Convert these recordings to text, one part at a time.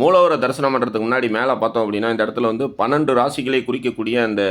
மூலவரை தரிசனம் பண்ணுறதுக்கு முன்னாடி மேலே பார்த்தோம் அப்படின்னா இந்த இடத்துல வந்து பன்னெண்டு ராசிகளை குறிக்கக்கூடிய அந்த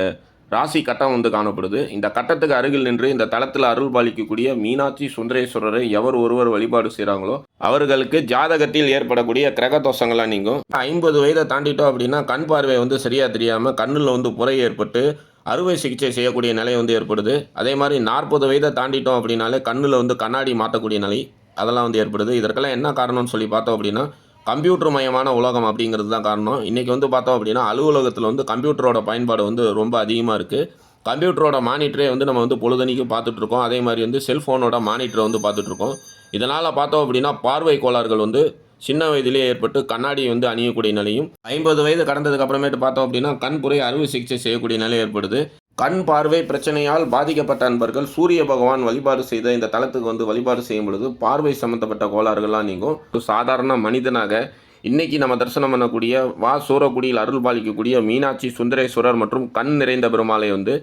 ராசி கட்டம் வந்து காணப்படுது. இந்த கட்டத்துக்கு அருகில் நின்று இந்த தளத்தில் அருள் பாலிக்கக்கூடிய மீனாட்சி சுந்தரேஸ்வரரை எவர் ஒருவர் வழிபாடு செய்கிறாங்களோ அவர்களுக்கு ஜாதகத்தில் ஏற்படக்கூடிய கிரக தோஷங்கள்லாம் நீங்கும். ஐம்பது வயதை தாண்டிட்டோம் அப்படின்னா கண் பார்வை வந்து சரியாக தெரியாமல் கண்ணில் வந்து புறை ஏற்பட்டு அறுவை சிகிச்சை செய்யக்கூடிய நிலை வந்து ஏற்படுது. அதே மாதிரி நாற்பது வயதை தாண்டிட்டோம் அப்படின்னாலே கண்ணில் வந்து கண்ணாடி மாற்றக்கூடிய நிலை அதெல்லாம் வந்து ஏற்படுது. இதற்கெல்லாம் என்ன காரணம்னு சொல்லி பார்த்தோம் அப்படின்னா கம்ப்யூட்டர் மயமான உலகம் அப்படிங்கிறது தான் காரணம். இன்றைக்கி வந்து பார்த்தோம் அப்படின்னா அலுவலகத்தில் வந்து கம்ப்யூட்டரோட பயன்பாடு வந்து ரொம்ப அதிகமாக இருக்குது கம்ப்யூட்டரோட மானிட்டரே வந்து நம்ம வந்து பொழுதனிக்கும் பார்த்துட்ருக்கோம் அதே மாதிரி வந்து செல்ஃபோனோட மானிட்டரை வந்து பார்த்துட்ருக்கோம் இதனால் பார்த்தோம் அப்படின்னா பார்வை கோளாறுகள் வந்து சின்ன வயதிலே ஏற்பட்டு கண்ணாடி வந்து அணியக்கூடிய நிலையும் ஐம்பது வயது கடந்ததுக்கு அப்புறமேட்டு பார்த்தோம் அப்படின்னா கண்புரை அறுவை சிகிச்சை செய்யக்கூடிய நிலை ஏற்படுது. கண் பார்வை பிரச்சனையால் பாதிக்கப்பட்ட அன்பர்கள் சூரிய பகவான் வழிபாடு செய்த இந்த தலத்துக்கு வந்து வழிபாடு செய்யும் பொழுது பார்வை சம்மந்தப்பட்ட கோளாறுகள்லாம் நீங்கும். ஒரு சாதாரண மனிதனாக இன்னைக்கு நம்ம தரிசனம் பண்ணக்கூடிய வா சூரக்குடியில் அருள் பாலிக்கக்கூடிய மீனாட்சி சுந்தரேஸ்வரர் மற்றும் கண் நிறைந்த பெருமாளை வந்து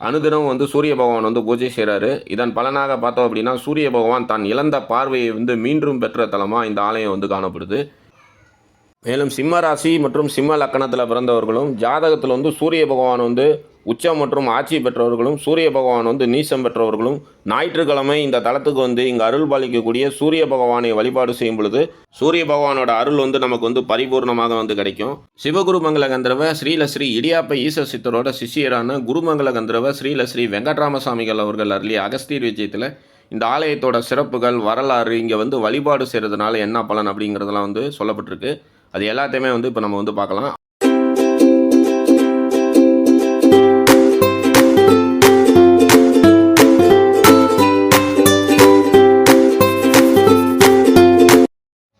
அனுதினம் வந்து சூரிய பகவான் வந்து பூஜை செய்கிறாரு இதன் பலனாக பார்த்தோம் அப்படின்னா சூரிய பகவான் தான் இழந்த பார்வையை வந்து மீண்டும் பெற்ற தலமாக இந்த ஆலயம் வந்து காணப்படுது. மேலும் சிம்ம ராசி மற்றும் சிம்ம லக்கணத்தில் பிறந்தவர்களும் ஜாதகத்தில் வந்து சூரிய பகவான் வந்து உச்சம் மற்றும் ஆட்சி பெற்றவர்களும் சூரிய பகவான் வந்து நீசம் பெற்றவர்களும் ஞாயிற்றுக்கிழமை இந்த தளத்துக்கு வந்து இங்கே அருள் பாலிக்கக்கூடிய சூரிய பகவானை வழிபாடு செய்யும் பொழுது சூரிய பகவானோட அருள் வந்து நமக்கு வந்து பரிபூர்ணமாக வந்து கிடைக்கும். சிவகுருமங்கல கந்தரவ ஸ்ரீலஸ்ரீ இடியாப்ப ஈச சித்தரோட சிஷியரான குருமங்கல கந்தரவ ஸ்ரீலஸ்ரீ வெங்கட்ராமசாமிகள் அவர்கள் அருளிய அகஸ்தீர் விஜயத்தில் இந்த ஆலயத்தோட சிறப்புகள் வரலாறு இங்கே வந்து வழிபாடு செய்கிறதுனால என்ன பலன் அப்படிங்கிறதெல்லாம் வந்து சொல்லப்பட்டிருக்கு. அது எல்லாத்தையுமே வந்து இப்போ நம்ம வந்து பார்க்கலாம்.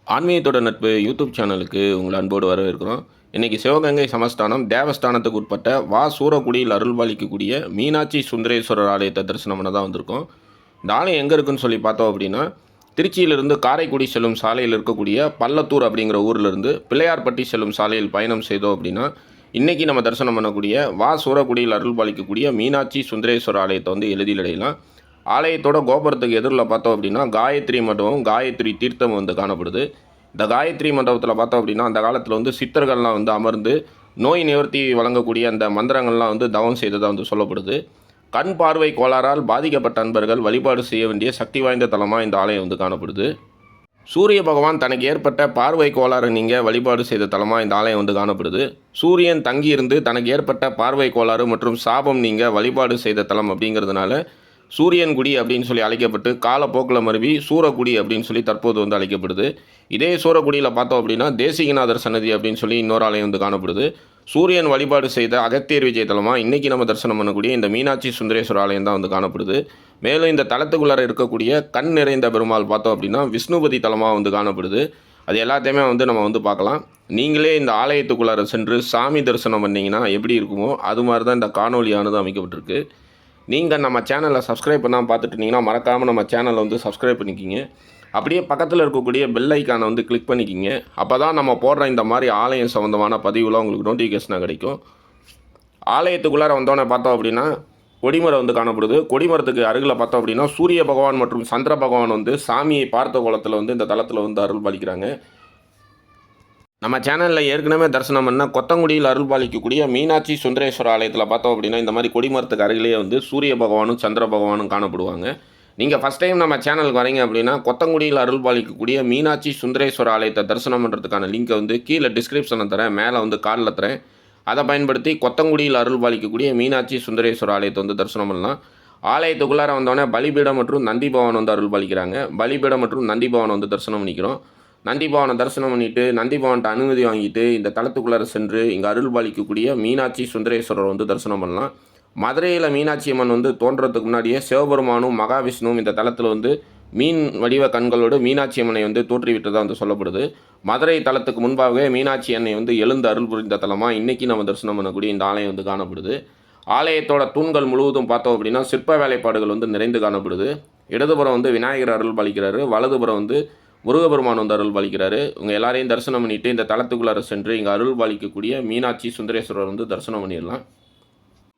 ஆன்மீகத்தோட நட்பு யூடியூப் சேனலுக்கு உங்களை அன்போடு வரவேற்கிறோம். இன்றைக்கி சிவகங்கை சமஸ்தானம் தேவஸ்தானத்துக்கு உட்பட்ட வா சூரக்குடியில் அருள்பாலிக்கக்கூடிய மீனாட்சி சுந்தரேஸ்வரர் ஆலயத்தை தரிசனம் பண்ண தான் வந்திருக்கோம். இந்த ஆலயம் எங்கே இருக்குன்னு சொல்லி பார்த்தோம் அப்படின்னா திருச்சியிலிருந்து காரைக்குடி செல்லும் சாலையில் இருக்கக்கூடிய பள்ளத்தூர் அப்படிங்கிற ஊர்லேருந்து பிள்ளையார்பட்டி செல்லும் சாலையில் பயணம் செய்தோம் அப்படின்னா இன்றைக்கி நம்ம தரிசனம் பண்ணக்கூடிய வா சூரக்குடியில் அருள்பாலிக்கக்கூடிய மீனாட்சி சுந்தரேஸ்வரர் ஆலயத்தை வந்து எழுதியில் அடையலாம். ஆலயத்தோட கோபுரத்துக்கு எதிரில் பார்த்தோம் அப்படின்னா காயத்ரி மண்டபம் காயத்ரி தீர்த்தம் வந்து காணப்படுது. இந்த காயத்ரி மண்டபத்தில் பார்த்தோம் அப்படின்னா அந்த காலத்தில் வந்து சித்தர்கள்லாம் வந்து அமர்ந்து நோய் நிவர்த்தி வழங்கக்கூடிய அந்த மந்திரங்கள்லாம் வந்து தவம் செய்ததாக வந்து சொல்லப்படுது. கண் பார்வை கோளாறால் பாதிக்கப்பட்ட அன்பர்கள் வழிபாடு செய்ய வேண்டிய சக்தி வாய்ந்த தலமாக இந்த ஆலயம் வந்து காணப்படுது. சூரிய பகவான் தனக்கு ஏற்பட்ட பார்வை கோளாறு நீங்கள் வழிபாடு செய்த தலமாக இந்த ஆலயம் வந்து காணப்படுது. சூரியன் தங்கியிருந்து தனக்கு ஏற்பட்ட பார்வை கோளாறு மற்றும் சாபம் நீங்கள் வழிபாடு செய்த தலம் அப்படிங்கிறதுனால சூரியன்குடி அப்படின்னு சொல்லி அழைக்கப்பட்டு காலப்போக்கில் மருவி சூரக்குடி அப்படின்னு சொல்லி தற்போது வந்து அழைக்கப்படுது. இதே சூரக்குடியில் பார்த்தோம் அப்படின்னா தேசிகநாதர் சன்னதி அப்படின்னு சொல்லி இன்னொரு ஆலயம் வந்து காணப்படுது. சூரியன் வழிபாடு செய்த அகத்தியர் விஜயதலமாக இன்றைக்கி நம்ம தரிசனம் பண்ணக்கூடிய இந்த மீனாட்சி சுந்தரேஸ்வர ஆலயம் தான் வந்து காணப்படுது. மேலும் இந்த தலத்துக்குள்ளார இருக்கக்கூடிய கண் நிறைந்த பெருமாள் பார்த்தோம் அப்படின்னா விஷ்ணுபதி தலமாக வந்து காணப்படுது. அது எல்லாத்தையுமே வந்து நம்ம வந்து பார்க்கலாம். நீங்களே இந்த ஆலயத்துக்குள்ளார சென்று சாமி தரிசனம் பண்ணிங்கன்னா எப்படி இருக்குமோ அது மாதிரி தான் இந்த காணொலியானது அமைக்கப்பட்டிருக்கு. நீங்கள் நம்ம சேனலை சப்ஸ்கிரைப் பண்ணாமல் பார்த்துட்டு இருந்தீங்கன்னா மறக்காமல் நம்ம சேனலை வந்து சப்ஸ்கிரைப் பண்ணிக்கிங்க. அப்படியே பக்கத்தில் இருக்கக்கூடிய பெல் ஐக்கானை வந்து கிளிக் பண்ணிக்கிங்க. அப்போ தான் நம்ம போடுற இந்த மாதிரி ஆலயம் சம்மந்தமான பதிவுலாம் உங்களுக்கு நோட்டிஃபிகேஷனாக கிடைக்கும். ஆலயத்துக்குள்ளார வந்தோன்னே பார்த்தோம் அப்படின்னா கொடிமரம் வந்து காணப்படுது. கொடிமரத்துக்கு அருகில் பார்த்தோம் அப்படின்னா சூரிய பகவான் மற்றும் சந்திர பகவான் வந்து சாமியை பார்த்த கோலத்தில் வந்து இந்த தளத்தில் வந்து அருள் பாலிக்கிறாங்க. நம்ம சேனலில் ஏற்கனவே தரிசனம் பண்ணால் கொத்தங்குடியில் அருள் பாலிக்கக்கூடிய மீனாட்சி சுந்தரேஸ்வர ஆலயத்தில் பார்த்தோம் அப்படின்னா இந்த மாதிரி கொடிமரத்துக்கு அருகிலேயே வந்து சூரிய பகவானும் சந்திர பகவானும் காணப்படுவாங்க. நீங்கள் ஃபஸ்ட் டைம் நம்ம சேனலுக்கு வரீங்க அப்படின்னா கொத்தங்குடியில் அருள் பாலிக்கக்கூடிய மீனாட்சி சுந்தரேஸ்வர ஆலயத்தை தரிசனம் பண்ணுறதுக்கான லிங்கை வந்து கீழே டிஸ்கிரிப்ஷனில் தரேன். மேலே வந்து கார்டில் தரேன். அதை பயன்படுத்தி கொத்தங்குடியில் அருள் பாலிக்கக்கூடிய மீனாட்சி சுந்தரேஸ்வர ஆலயத்தை வந்து தரிசனம் பண்ணலாம். ஆலயத்துக்குள்ளார வந்தோடனே பலிபீடம் மற்றும் நந்தி பவன் வந்து அருள் பாலிக்கிறாங்க. பலிபீடம் மற்றும் நந்தி பவன் வந்து தரிசனம் பண்ணிக்கிறோம். நந்தி பவனை தரிசனம் பண்ணிவிட்டு நந்தி பவன்கிட்ட அனுமதி வாங்கிட்டு இந்த தளத்துக்குள்ளார சென்று இங்கே அருள் பாலிக்கக்கூடிய மீனாட்சி சுந்தரேஸ்வரர் வந்து தரிசனம் பண்ணலாம். மதுரையில் மீனாட்சி அம்மன் வந்து தோன்றதுக்கு முன்னாடியே சிவபெருமானும் மகாவிஷ்ணுவும் இந்த தளத்தில் வந்து மீன் வடிவ கண்களோடு மீனாட்சி அம்மனை வந்து தோற்றுவிட்டதாக வந்து சொல்லப்படுது. மதுரை தலத்துக்கு முன்பாகவே மீனாட்சி அன்னை வந்து எழுந்து அருள் புரிந்த தலமாக இன்றைக்கி நம்ம தரிசனம் பண்ணக்கூடிய இந்த ஆலயம் வந்து காணப்படுது. ஆலயத்தோட தூண்கள் முழுவதும் பார்த்தோம் அப்படின்னா சிற்ப வேலைப்பாடுகள் வந்து நிறைந்து காணப்படுது. இடதுபுறம் வந்து விநாயகர் அருள் பாலிக்கிறாரு. வலதுபுறம் வந்து முருகபெருமான் வந்து அருள் பாலிக்கிறாரு. உங்க எல்லாரையும் தரிசனம் பண்ணிவிட்டு இந்த தளத்துக்குள்ளார சென்று இங்கே அருள் பாலிக்கக்கூடிய மீனாட்சி சுந்தரேஸ்வரர் வந்து தரிசனம் பண்ணிடலாம்.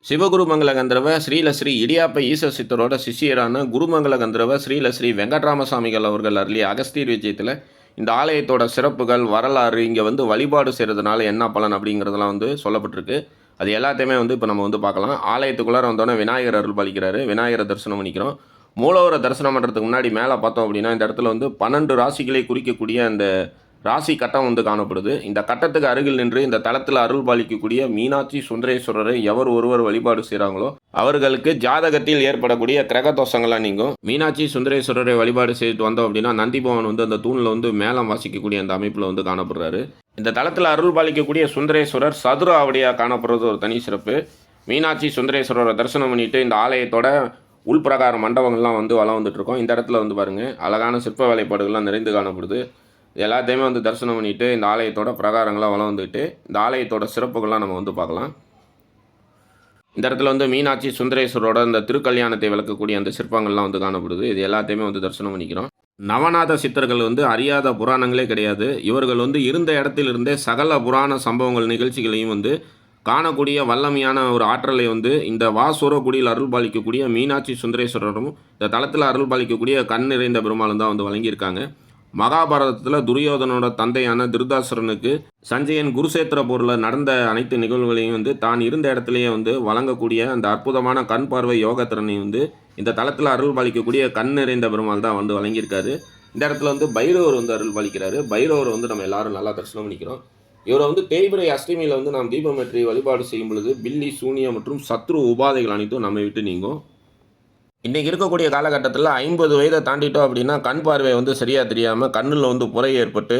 சிவகுருமங்கல கந்தரவ ஸ்ரீலஸ்ரீ இடியாப்ப ஈச சித்தரோட சிஷியரான குருமங்கல கந்தரவ ஸ்ரீலஸ்ரீ வெங்கட்ராமசாமிகள் அவர்கள் அருளிய அகஸ்தீர் விஜயத்தில் இந்த ஆலயத்தோட சிறப்புகள் வரலாறு இங்கே வந்து வழிபாடு செய்கிறதுனால என்ன பலன் அப்படிங்கிறதெல்லாம் வந்து சொல்லப்பட்டிருக்கு. அது எல்லாத்தையுமே வந்து இப்போ நம்ம வந்து பார்க்கலாம். ஆலயத்துக்குள்ளார வந்தோடனே விநாயகர் அருள் பாலிக்கிறாரு. விநாயகரை தரிசனம் பண்ணிக்கிறோம். மூலவரை தரிசனம் பண்ணுறதுக்கு முன்னாடி மேலே பார்த்தோம் அப்படின்னா இந்த இடத்துல வந்து பன்னெண்டு ராசிகளை குறிக்கக்கூடிய அந்த ராசி கட்டம் வந்து காணப்படுது. இந்த கட்டத்துக்கு அருகில் நின்று இந்த தளத்தில் அருள் பாலிக்கக்கூடிய மீனாட்சி சுந்தரேஸ்வரரை எவர் ஒருவர் வழிபாடு செய்கிறாங்களோ அவர்களுக்கு ஜாதகத்தில் ஏற்படக்கூடிய கிரக தோஷங்கள்லாம் நீங்கும். மீனாட்சி சுந்தரேஸ்வரரை வழிபாடு செய்துட்டு வந்தோம் அப்படின்னா நந்திபவன் வந்து அந்த தூணில் வந்து மேலம் வாசிக்கக்கூடிய அந்த அமைப்பில் வந்து காணப்படுறாரு. இந்த தளத்தில் அருள் பாலிக்கக்கூடிய சுந்தரேஸ்வரர் சதுர ஆவடியாக காணப்படுறது ஒரு தனி சிறப்பு. மீனாட்சி சுந்தரேஸ்வரரை தரிசனம் பண்ணிட்டு இந்த ஆலயத்தோட உள்பிரகார மண்டபங்கள்லாம் வந்து வளம் வந்துட்டு இருக்கோம். இந்த இடத்துல வந்து பாருங்கள் அழகான சிற்ப வேலைப்பாடுகள்லாம் நிறைந்து காணப்படுது. எல்லாத்தையுமே வந்து தரிசனம் பண்ணிட்டு இந்த ஆலயத்தோட பிரகாரங்களாக வளம் வந்துட்டு இந்த ஆலயத்தோட சிறப்புகள்லாம் நம்ம வந்து பார்க்கலாம். இந்த இடத்துல வந்து மீனாட்சி சுந்தரேஸ்வரோட இந்த திருக்கல்யாணத்தை விளக்கக்கூடிய அந்த சிற்பங்கள்லாம் வந்து காணப்படுது. இது எல்லாத்தையுமே வந்து தரிசனம் பண்ணிக்கிறோம். நவநாத சித்தர்கள் வந்து அறியாத புராணங்களே கிடையாது. இவர்கள் வந்து இருந்த இடத்திலிருந்தே சகல புராண சம்பவங்கள் நிகழ்ச்சிகளையும் வந்து காணக்கூடிய வல்லமையான ஒரு ஆற்றலை வந்து இந்த வாசூரக்குடியில் அருள் பாலிக்கக்கூடிய மீனாட்சி சுந்தரேஸ்வரரும் இந்த தளத்தில் அருள் பாலிக்கக்கூடிய கண் நிறைந்த பெருமாளும் தான் வந்து வழங்கியிருக்காங்க. மகாபாரதத்தில் துரியோதனோட தந்தையான திருதாசுரனுக்கு சஞ்சயன் குருசேத்திர போரில் நடந்த அனைத்து நிகழ்வுகளையும் வந்து தான் இருந்த இடத்துலையே வந்து வழங்கக்கூடிய அந்த அற்புதமான கண் பார்வை யோகத்திறனை வந்து இந்த தளத்தில் அருள் பாலிக்கக்கூடிய கண் நிறைந்த பெருமாள் தான் வந்து வழங்கியிருக்காரு. இந்த இடத்துல வந்து பைரவர் வந்து அருள் பாலிக்கிறாரு. பைரவர் வந்து நம்ம எல்லாரும் நல்லா தரிசனம் பண்ணிக்கிறோம். இவரை வந்து தேய்பிரை அஷ்டமியில் வந்து நாம் தீபமேற்றி வழிபாடு செய்யும் பொழுது பில்லி சூனியம் மற்றும் சத்ரு உபாதைகள் அனைத்தும் நம்மை விட்டு நீங்கும். இன்றைக்கி இருக்கக்கூடிய காலகட்டத்தில் ஐம்பது வயதை தாண்டிட்டோம் அப்படின்னா கண் பார்வை வந்து சரியாக தெரியாமல் கண்ணில் வந்து புறை ஏற்பட்டு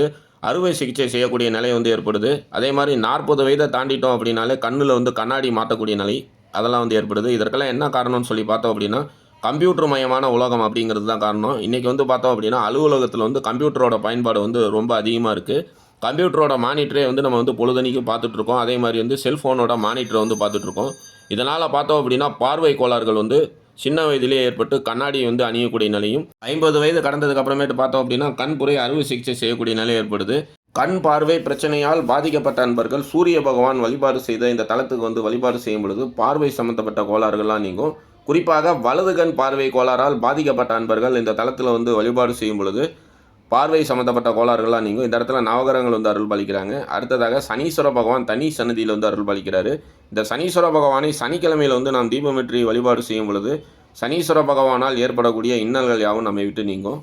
அறுவை சிகிச்சை செய்யக்கூடிய நிலை வந்து ஏற்படுது. அதே மாதிரி நாற்பது வயதை தாண்டிட்டோம் அப்படின்னாலே கண்ணில் வந்து கண்ணாடி மாற்றக்கூடிய நிலை அதெல்லாம் வந்து ஏற்படுது. இதற்கெல்லாம் என்ன காரணம்னு சொல்லி பார்த்தோம் அப்படின்னா கம்ப்யூட்டர் மயமான உலகம் அப்படிங்கிறது தான் காரணம். இன்றைக்கி வந்து பார்த்தோம் அப்படின்னா அலுவலகத்தில் வந்து கம்ப்யூட்டரோட பயன்பாடு வந்து ரொம்ப அதிகமாக இருக்குது கம்ப்யூட்டரோட மானிட்டரே வந்து நம்ம வந்து பொழுதனிக்கு பார்த்துட்ருக்கோம் அதே மாதிரி வந்து செல்ஃபோனோட மானிட்டரை வந்து பார்த்துட்ருக்கோம் இதனால் பார்த்தோம் அப்படின்னா பார்வை கோளாறுகள் வந்து சின்ன வயதிலே ஏற்பட்டு கண்ணாடி வந்து அணியக்கூடிய நிலையும் ஐம்பது வயது கடந்ததுக்கு அப்புறமேட்டு பார்த்தோம் அப்படின்னா கண்புரை அறுவை சிகிச்சை செய்யக்கூடிய நிலை ஏற்படுது. கண் பார்வை பிரச்சனையால் பாதிக்கப்பட்ட அன்பர்கள் சூரிய பகவான் வழிபாடு செய்த இந்த தளத்துக்கு வந்து வழிபாடு செய்யும் பொழுது பார்வை சம்பந்தப்பட்ட கோளாறுகள்லாம் நீங்கும். குறிப்பாக வலது கண் பார்வை கோளாறால் பாதிக்கப்பட்ட அன்பர்கள் இந்த தளத்தில் வந்து வழிபாடு செய்யும் பொழுது பார்வை சம்மந்தப்பட்ட கோளாறுகள்லாம் நீங்கும். இந்த இடத்துல நவகிரகங்கள் வந்து அருள் பாலிக்கிறாங்க அடுத்ததாக சனீஸ்வர பகவான் தனி சன்னதியில் வந்து அருள் பாலிக்கிறாரு இந்த சனீஸ்வர பகவானை சனிக்கிழமையில் வந்து நாம் தீபமேற்றி வழிபாடு செய்யும் பொழுது சனீஸ்வர பகவானால் ஏற்படக்கூடிய இன்னல்கள் யாவும் நம்மை விட்டு நீங்கும்.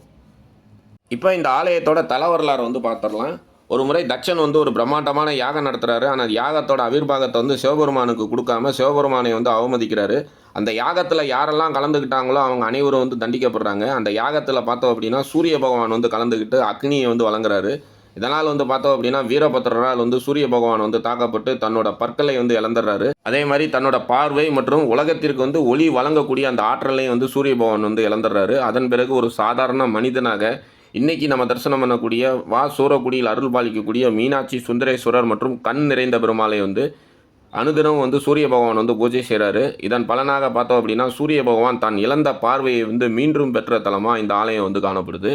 இப்போ இந்த ஆலயத்தோட தல வரலாறு வந்து பார்த்துடலாம் ஒரு முறை தட்சன் வந்து ஒரு பிரம்மாண்டமான யாகம் நடத்துகிறாரு ஆனால் யாகத்தோட அவிர்வாகத்தை வந்து சிவபெருமானுக்கு கொடுக்காம சிவபெருமானை வந்து அவமதிக்கிறாரு. அந்த யாகத்தில் யாரெல்லாம் கலந்துக்கிட்டாங்களோ அவங்க அனைவரும் வந்து தண்டிக்கப்படுறாங்க. அந்த யாகத்தில் பார்த்தோம் அப்படின்னா சூரிய பகவான் வந்து கலந்துக்கிட்டு அக்னியை வந்து வழங்குறாரு. இதனால் வந்து பார்த்தோம் அப்படின்னா வீரபத்திரரால் வந்து சூரிய பகவான் வந்து தாக்கப்பட்டு தன்னோட பற்களை வந்து இழந்துடுறாரு. அதே மாதிரி தன்னோட பார்வை மற்றும் உலகத்திற்கு வந்து ஒளி வழங்கக்கூடிய அந்த ஆற்றலையும் வந்து சூரிய பகவான் வந்து இழந்துடுறாரு. அதன் பிறகு ஒரு சாதாரண மனிதனாக இன்னைக்கு நம்ம தரிசனம் பண்ணக்கூடிய வா சூரக்குடியில் அருள் பாலிக்கக்கூடிய மீனாட்சி சுந்தரேஸ்வரர் மற்றும் கண் நிறைந்த பெருமாளை வந்து அனுதினம் வந்து சூரிய பகவான் வந்து பூஜை செய்கிறாரு இதன் பலனாக பார்த்தோம் அப்படின்னா சூரிய பகவான் தான் இழந்த பார்வையை வந்து மீண்டும் பெற்ற தலமாக இந்த ஆலயம் வந்து காணப்படுது.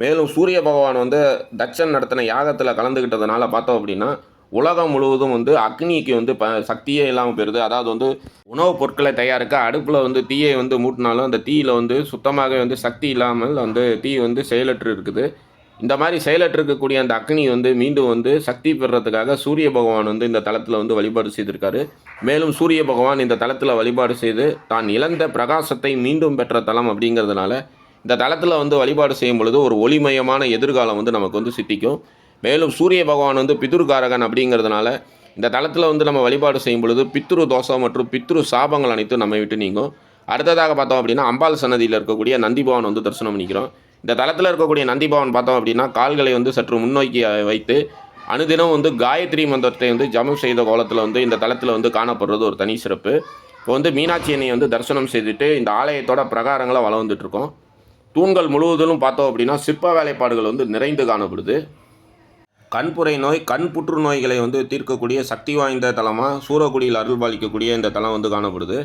மேலும் சூரிய பகவான் வந்து தட்சன் நடத்தின யாகத்தில் கலந்துக்கிட்டதுனால பார்த்தோம் அப்படின்னா உலகம் முழுவதும் வந்து அக்னிக்கு வந்து ப சக்தியே இல்லாமல் போயிடுது அதாவது வந்து உணவுப் பொருட்களை தயாரிக்க அடுப்பில் வந்து தீயை வந்து மூட்டினாலும் அந்த தீயில் வந்து சுத்தமாகவே வந்து சக்தி இல்லாமல் வந்து தீ வந்து செயலற்று இருக்குது. இந்த மாதிரி செயலற்று இருக்கக்கூடிய அந்த அக்னி வந்து மீண்டும் வந்து சக்தி பெறுறதுக்காக சூரிய பகவான் வந்து இந்த தளத்தில் வந்து வழிபாடு செய்திருக்காரு. மேலும் சூரிய பகவான் இந்த தளத்தில் வழிபாடு செய்து தான் இழந்த பிரகாசத்தை மீண்டும் பெற்ற தலம் அப்படிங்கிறதுனால இந்த தளத்தில் வந்து வழிபாடு செய்யும் பொழுது ஒரு ஒளிமயமான எதிர்காலம் வந்து நமக்கு வந்து சித்திக்கும். மேலும் சூரிய பகவான் வந்து பிதுர்காரகன் அப்படிங்கிறதுனால இந்த தளத்தில் வந்து நம்ம வழிபாடு செய்யும் பொழுது பித்ரு தோஷம் மற்றும் பித்ரு சாபங்கள் அனைத்தும் நம்ம விட்டு நீங்கும். அடுத்ததாக பார்த்தோம் அப்படின்னா அம்பாள் சன்னதியில் இருக்கக்கூடிய நந்தி பவன் வந்து தரிசனம் பண்ணிக்கிறோம். இந்த தளத்தில் இருக்கக்கூடிய நந்தி பவன் பார்த்தோம் அப்படின்னா கால்களை வந்து சற்று முன்னோக்கி வைத்து அனுதினம் வந்து காயத்ரி மந்திரத்தை வந்து ஜபம் செய்த கோலத்தில் வந்து இந்த தளத்தில் வந்து காணப்படுறது ஒரு தனி சிறப்பு. இப்போ வந்து மீனாட்சி அன்னையை வந்து தரிசனம் செய்துட்டு இந்த ஆலயத்தோட பிரகாரங்களை வளர்ந்துட்டுருக்கோம் தூண்கள் முழுவதிலும் பார்த்தோம் அப்படின்னா சிற்ப வேலைப்பாடுகள் வந்து நிறைந்து காணப்படுது. கண்புரை நோய் கண் புற்றுநோய்களை வந்து தீர்க்கக்கூடிய சக்தி வாய்ந்த தலமாக சூரக்குடியில் அருள் பாலிக்கக்கூடிய இந்த தலம் வந்து காணப்படுது.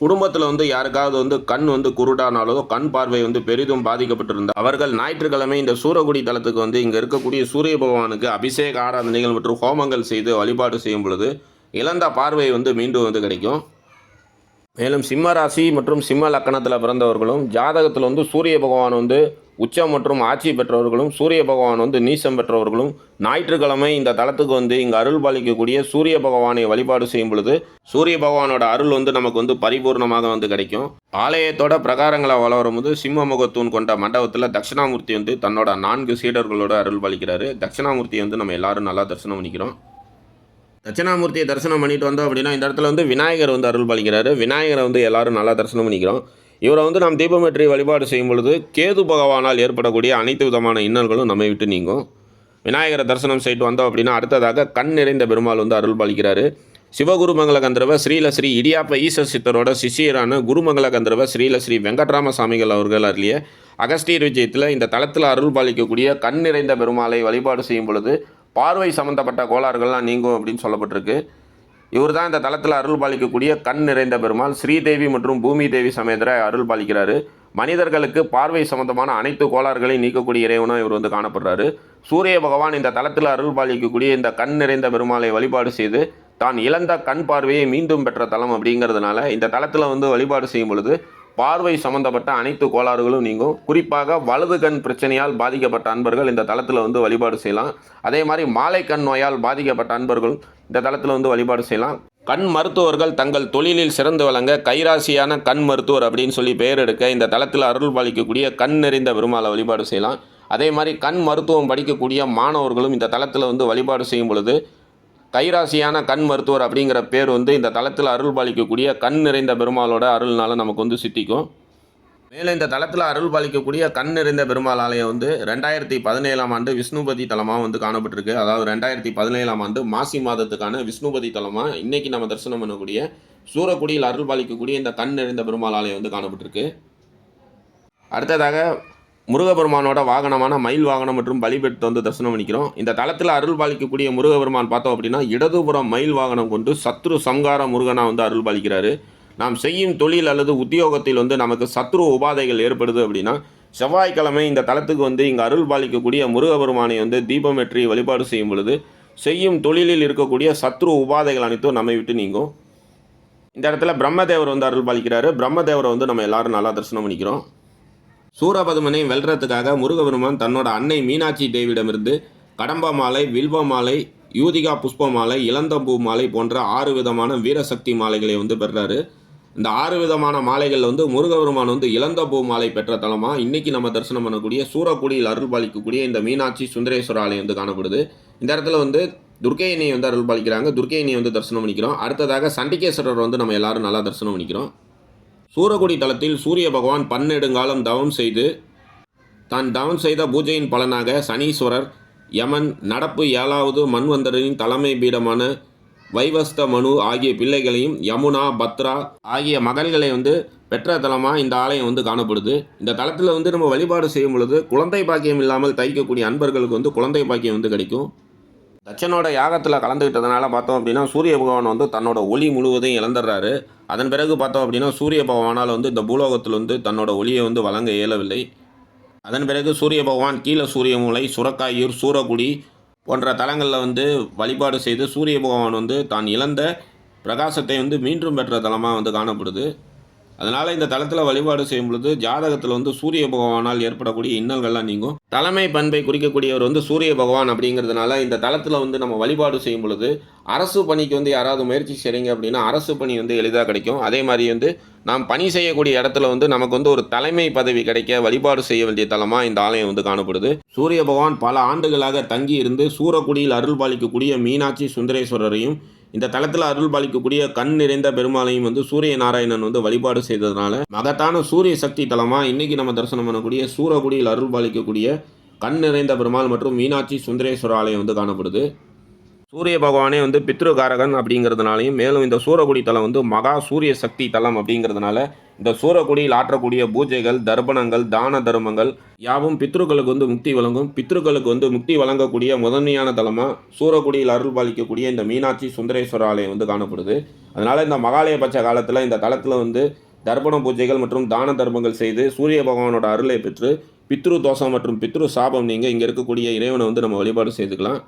குடும்பத்தில் வந்து யாருக்காவது வந்து கண் வந்து குருடானாலோ கண் பார்வை வந்து பெரிதும் பாதிக்கப்பட்டிருந்த அவர்கள் ஞாயிற்றுக்கிழமை இந்த சூரகுடி தலத்துக்கு வந்து இங்கே இருக்கக்கூடிய சூரிய பகவானுக்கு அபிஷேக ஆராதனைகள் மற்றும் ஹோமங்கள் செய்து வழிபாடு செய்யும் பொழுது இழந்த பார்வை வந்து மீண்டும் வந்து கிடைக்கும். மேலும் சிம்ம ராசி மற்றும் சிம்ம லக்கணத்தில் பிறந்தவர்களும் ஜாதகத்தில் வந்து சூரிய பகவான் வந்து உச்சம் மற்றும் ஆட்சி பெற்றவர்களும் சூரிய பகவான் வந்து நீசம் பெற்றவர்களும் ஞாயிற்றுக்கிழமை இந்த தளத்துக்கு வந்து இங்கே அருள் பாலிக்கக்கூடிய சூரிய பகவானை வழிபாடு செய்யும் பொழுது சூரிய பகவானோட அருள் வந்து நமக்கு வந்து பரிபூர்ணமாக வந்து கிடைக்கும். ஆலயத்தோட பிரகாரங்களை வளரும் போது சிம்ம முகத்தூண் கொண்ட மண்டபத்தில் தட்சிணாமூர்த்தி வந்து தன்னோட நான்கு சீடர்களோட அருள் பாலிக்கிறாரு. தட்சிணாமூர்த்தி வந்து நம்ம எல்லாரும் நல்லா தரிசனம் பண்ணிக்கிறோம். தட்சிணாமூர்த்தியை தரிசனம் பண்ணிட்டு வந்தோம் அப்படின்னா இந்த இடத்துல வந்து விநாயகர் வந்து அருள் பாலிக்கிறாரு விநாயகரை வந்து எல்லாரும் நல்லா தரிசனம் பண்ணிக்கிறோம். இவரை வந்து நாம் தீபமேற்றி வழிபாடு செய்யும் பொழுது கேது பகவானால் ஏற்படக்கூடிய அனைத்து விதமான இன்னல்களும் நம்மை விட்டு நீங்கும். விநாயகரை தரிசனம் செய்துட்டு வந்தோம் அப்படின்னா அடுத்ததாக கண் நிறைந்த பெருமாள் வந்து அருள் பாலிக்கிறாரு சிவகுருமங்கல கந்தர்வ ஸ்ரீலஸ்ரீ இடியாப்ப ஈஸ்வர் சித்தரோட சிஷியரான குருமங்கல கந்தர்வ ஸ்ரீலஸ்ரீ வெங்கட்ராம சாமிகள் அவர்கள் அருளிய அகஸ்தியர் விஜயத்தில் இந்த தளத்தில் அருள் பாலிக்கக்கூடிய கண் நிறைந்த பெருமாளை வழிபாடு செய்யும் பொழுது பார்வை சம்பந்தப்பட்ட கோளாறுகள்லாம் நீங்கும் அப்படின்னு சொல்லப்பட்டிருக்கு. இவர் தான் இந்த தளத்தில் அருள் பாலிக்கக்கூடிய கண் நிறைந்த பெருமாள் ஸ்ரீதேவி மற்றும் பூமி தேவி சமேதர அருள் பாலிக்கிறாரு. மனிதர்களுக்கு பார்வை சம்பந்தமான அனைத்து கோளாறுகளையும் நீக்கக்கூடிய இறைவனாக இவர் வந்து காணப்படுறாரு. சூரிய பகவான் இந்த தளத்தில் அருள் பாலிக்கக்கூடிய இந்த கண் நிறைந்த பெருமாளை வழிபாடு செய்து தான் இழந்த கண் பார்வையை மீண்டும் பெற்ற தலம் அப்படிங்கிறதுனால இந்த தளத்தில் வந்து வழிபாடு செய்யும் பொழுது பார்வை சம்பந்தப்பட்ட அனைத்து கோளாறுகளும் நீங்கும். குறிப்பாக வலது கண் பிரச்சனையால் பாதிக்கப்பட்ட அன்பர்கள் இந்த தளத்தில் வந்து வழிபாடு செய்யலாம். அதே மாதிரி மாலை கண் நோயால் பாதிக்கப்பட்ட அன்பர்கள் இந்த தளத்தில் வந்து வழிபாடு செய்யலாம். கண் மருத்துவர்கள் தங்கள் தொழிலில் சிறந்து விளங்க கைராசியான கண் மருத்துவர் அப்படின்னு சொல்லி பெயர் எடுக்க இந்த தளத்தில் அருள் பாலிக்கக்கூடிய கண் நிறைந்த பெருமாளை வழிபாடு செய்யலாம். அதே மாதிரி கண் மருத்துவம் படிக்கக்கூடிய மாணவர்களும் இந்த தளத்தில் வந்து வழிபாடு செய்யும் பொழுது கைராசியான கண் மருத்துவர் அப்படிங்கிற பேர் வந்து இந்த தளத்தில் அருள் பாலிக்கக்கூடிய கண் நிறைந்த பெருமாளோட அருள்னால நமக்கு வந்து சித்திக்கும். மேலும் இந்த தளத்தில் அருள் பாலிக்கக்கூடிய கண் நிறைந்த பெருமாள் ஆலயம் வந்து ரெண்டாயிரத்தி பதினேழாம் ஆண்டு விஷ்ணுபதி தலமாக வந்து காணப்பட்டிருக்கு. அதாவது ரெண்டாயிரத்தி பதினேழாம் ஆண்டு மாசி மாதத்துக்கான விஷ்ணுபதி தலமாக இன்றைக்கி நம்ம தரிசனம் பண்ணக்கூடிய சூரக்குடியில் அருள் பாலிக்கக்கூடிய இந்த கண் நிறைந்த பெருமாள் ஆலயம் வந்து காணப்பட்டிருக்கு. அடுத்ததாக முருகபெருமானோட வாகனமான மயில் வாகனம் மற்றும் பலிபெட்டு வந்து தரிசனம் பண்ணிக்கிறோம். இந்த தளத்தில் அருள் பாலிக்கக்கூடிய முருகபெருமான் பார்த்தோம் அப்படின்னா இடதுபுறம் மயில் வாகனம் கொண்டு சத்ரு சம்கார முருகனா வந்து அருள் பாலிக்கிறாரு. நாம் செய்யும் தொழில் அல்லது உத்தியோகத்தில் வந்து நமக்கு சத்ரு உபாதைகள் ஏற்படுது அப்படின்னா செவ்வாய்க்கிழமை இந்த தளத்துக்கு வந்து இங்கே அருள் பாலிக்கக்கூடிய முருகபெருமானை வந்து தீபமேற்றி வழிபாடு செய்யும் பொழுது செய்யும் தொழிலில் இருக்கக்கூடிய சத்ரு உபாதைகள் அனைத்தும் நம்மை விட்டு நீங்கும். இந்த இடத்துல பிரம்மதேவர் வந்து அருள் பாலிக்கிறாரு. பிரம்மதேவரை வந்து நம்ம எல்லாரும் நல்லா தரிசனம் பண்ணிக்கிறோம். சூரபதுமனை வெல்றதுக்காக முருகபெருமான் தன்னோட அன்னை மீனாட்சி தேவியிடமிருந்து கடம்ப மாலை வில்வ மாலை யூதிகா புஷ்ப மாலை இளந்தம்பூ மாலை போன்ற ஆறு விதமான வீரசக்தி மாலைகளை வந்து பெறுறாரு. இந்த ஆறு விதமான மாலைகளில் வந்து முருகபெருமான் வந்து இளந்தம்பூ மாலை பெற்ற தலமாக இன்றைக்கி நம்ம தரிசனம் பண்ணக்கூடிய சூரக்குடியில் அருள் பாலிக்கக்கூடிய இந்த மீனாட்சி சுந்தரேஸ்வர ஆலயம் வந்து காணப்படுது. இந்த இடத்துல வந்து துர்க்கையணியை வந்து அருள் பாலிக்கிறாங்க துர்க்கையணியை வந்து தரிசனம் பண்ணிக்கிறோம். அடுத்ததாக சண்டிகேஸ்வரர் வந்து நம்ம எல்லாரும் நல்லா தரிசனம் பண்ணிக்கிறோம். சூரகுடி தலத்தில் சூரிய பகவான் பன்னெடுங்காலம் தவம் செய்து தான் தவம் செய்த பூஜையின் பலனாக சனீஸ்வரர் யமன் நடப்பு ஏழாவது மன்வந்தரின் தலைமை பீடமான வைவஸ்த மனு ஆகிய பிள்ளைகளையும் யமுனா பத்ரா ஆகிய மகள்களை வந்து பெற்ற தலமாக இந்த ஆலயம் வந்து காணப்படுது. இந்த தலத்தில் வந்து நம்ம வழிபாடு செய்யும் பொழுது குழந்தை பாக்கியம் இல்லாமல் தைக்கக்கூடிய அன்பர்களுக்கு வந்து குழந்தை பாக்கியம் வந்து கிடைக்கும். தச்சனோட யாகத்தில் கலந்துக்கிட்டதுனால பார்த்தோம் அப்படின்னா சூரிய பகவான் வந்து தன்னோட ஒளி முழுவதையும் இழந்துடுறாரு. அதன் பிறகு பார்த்தோம் அப்படின்னா சூரிய பகவானால் வந்து இந்த பூலோகத்தில் வந்து தன்னோட ஒளியை வந்து வழங்க இயலவில்லை. அதன் பிறகு சூரிய பகவான் கீழே சூரியமூலை சுரக்காயூர் சூரக்குடி போன்ற தலங்களில் வந்து வழிபாடு செய்து சூரிய பகவான் வந்து தான் இழந்த பிரகாசத்தை வந்து மீண்டும் பெற்ற தலமாக வந்து காணப்படுது. அதனால் இந்த தளத்தில் வழிபாடு செய்யும் பொழுது ஜாதகத்தில் வந்து சூரிய பகவானால் ஏற்படக்கூடிய இன்னல்கள்லாம் நீங்கும். தலைமை பண்பை குறிக்கக்கூடியவர் வந்து சூரிய பகவான் அப்படிங்கிறதுனால இந்த தளத்தில் வந்து நம்ம வழிபாடு செய்யும் பொழுது அரசு பணிக்கு வந்து யாராவது முயற்சி செய்கிறீங்க அப்படின்னா அரசு பணி வந்து எளிதாக கிடைக்கும். அதே மாதிரி வந்து நாம் பணி செய்யக்கூடிய இடத்துல வந்து நமக்கு வந்து ஒரு தலைமை பதவி கிடைக்க வழிபாடு செய்ய வேண்டிய தலமாக இந்த ஆலயம் வந்து காணப்படுது. சூரிய பகவான் பல ஆண்டுகளாக தங்கி இருந்து சூரக்குடியில் அருள் பாலிக்கக்கூடிய மீனாட்சி சுந்தரேஸ்வரரையும் இந்த தலத்தில் அருள் பாலிக்கக்கூடிய கண் நிறைந்த பெருமாளையும் வந்து சூரிய நாராயணன் வந்து வழிபாடு செய்ததுனால மகத்தான சூரிய சக்தி தலமாக இன்னைக்கு நம்ம தரிசனம் பண்ணக்கூடிய சூரகுடியில் அருள் பாலிக்கக்கூடிய கண் நிறைந்த பெருமாள் மற்றும் மீனாட்சி சுந்தரேஸ்வர ஆலயம் வந்து காணப்படுது. சூரிய பகவானே வந்து பித்ருகாரகன் அப்படிங்கிறதுனாலையும் மேலும் இந்த சூரகுடி தலம் வந்து மகா சூரிய சக்தி தலம் அப்படிங்கிறதுனால இந்த சூரக்குடியில் ஆற்றக்கூடிய பூஜைகள் தர்ப்பணங்கள் தான தர்மங்கள் யாவும் பித்ருக்களுக்கு வந்து முக்தி வழங்கும். பித்ருக்களுக்கு வந்து முக்தி வழங்கக்கூடிய முதன்மையான தலமாக சூரக்குடியில் அருள் பாலிக்கக்கூடிய இந்த மீனாட்சி சுந்தரேஸ்வர ஆலயம் வந்து காணப்படுது. அதனால் இந்த மகாலய பட்ச காலத்தில் இந்த தலத்தில் வந்து தர்ப்பண பூஜைகள் மற்றும் தான தர்மங்கள் செய்து சூரிய பகவானோட அருளை பெற்று பித்ரு தோஷம் மற்றும் பித்ரு சாபம் நீங்கள் இங்கே இருக்கக்கூடிய இறைவனை வந்து நம்ம வழிபாடு செய்துக்கலாம்.